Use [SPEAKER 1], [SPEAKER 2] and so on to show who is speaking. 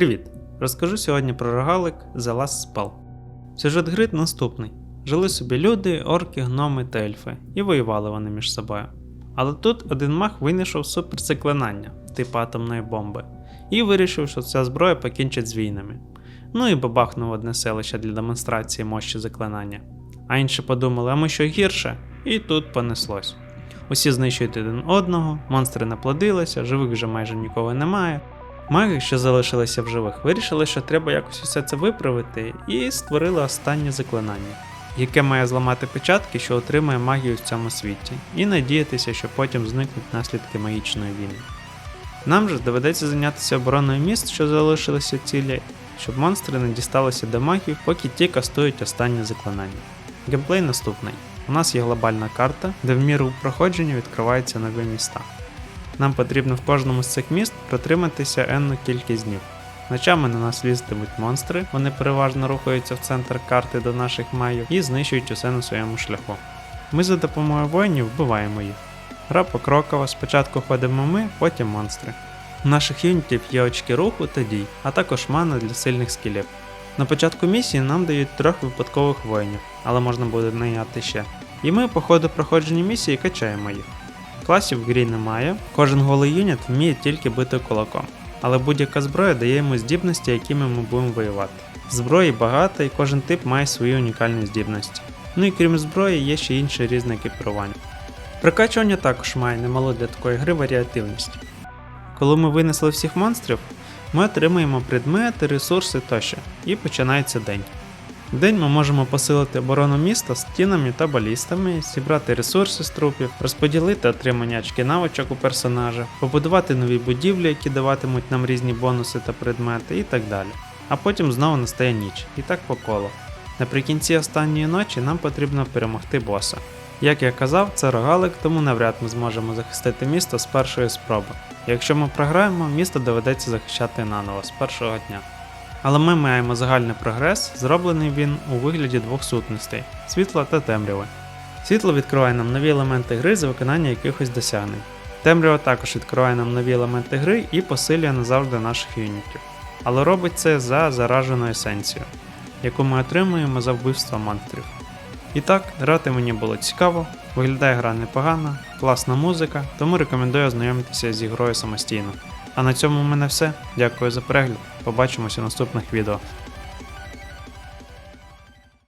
[SPEAKER 1] Привіт! Розкажу сьогодні про рогалик The Last Spell. Сюжет гри наступний: жили собі люди, орки, гноми та ельфи, і воювали вони між собою. Але тут один маг винайшов суперзаклинання, типу атомної бомби, і вирішив, що ця зброя покінчить з війнами. Ну і бабахнув одне селище для демонстрації мощі заклинання. А інші подумали, а ми що гірше? І тут понеслось. Усі знищують один одного, монстри наплодилися, живих вже майже нікого немає. Маги, що залишилися в живих, вирішили, що треба якось усе це виправити, і створили останнє заклинання, яке має зламати печатки, що отримує магію в цьому світі, і надіятися, що потім зникнуть наслідки магічної війни. Нам же доведеться зайнятися обороною міст, що залишилися цілі, щоб монстри не дісталися до магів, поки ті кастують останнє заклинання. Геймплей наступний. У нас є глобальна карта, де в міру проходження відкриваються нові міста. Нам потрібно в кожному з цих міст протриматися енну кількість днів. Ночами на нас лізтимуть монстри, вони переважно рухаються в центр карти до наших маїв і знищують усе на своєму шляху. Ми за допомогою воїнів вбиваємо їх. Гра покрокова, спочатку ходимо ми, потім монстри. У наших юнітів є очки руху та дій, а також мана для сильних скілів. На початку місії нам дають трьох випадкових воїнів, але можна буде найняти ще. І ми по ходу проходження місії качаємо їх. Класів в грі немає, кожен голий юніт вміє тільки бити кулаком, але будь-яка зброя дає йому здібності, якими ми будемо воювати. Зброї багато і кожен тип має свої унікальні здібності. Ну і крім зброї, є ще інше різне екіпірування. Прокачування також має немалу для такої гри варіативність. Коли ми винесли всіх монстрів, ми отримуємо предмети, ресурси тощо, і починається день. Вдень ми можемо посилити оборону міста стінами та балістами, зібрати ресурси з трупів, розподілити отримані очки навичок у персонажа, побудувати нові будівлі, які даватимуть нам різні бонуси та предмети і так далі. А потім знову настає ніч, і так по колу. Наприкінці останньої ночі нам потрібно перемогти боса. Як я казав, це рогалик, тому навряд ми зможемо захистити місто з першої спроби. Якщо ми програємо, місто доведеться захищати наново з першого дня. Але ми маємо загальний прогрес, зроблений він у вигляді двох сутностей світла та темряви. Світло відкриває нам нові елементи гри за виконання якихось досягнень. Темрява також відкриває нам нові елементи гри і посилює назавжди наших юнітів. Але робить це за заражену есенцію, яку ми отримуємо за вбивство монстрів. І так, грати мені було цікаво, виглядає гра непогано, класна музика, тому рекомендую ознайомитися з ігрою самостійно. А на цьому в мене все. Дякую за перегляд. Побачимося в наступних відео.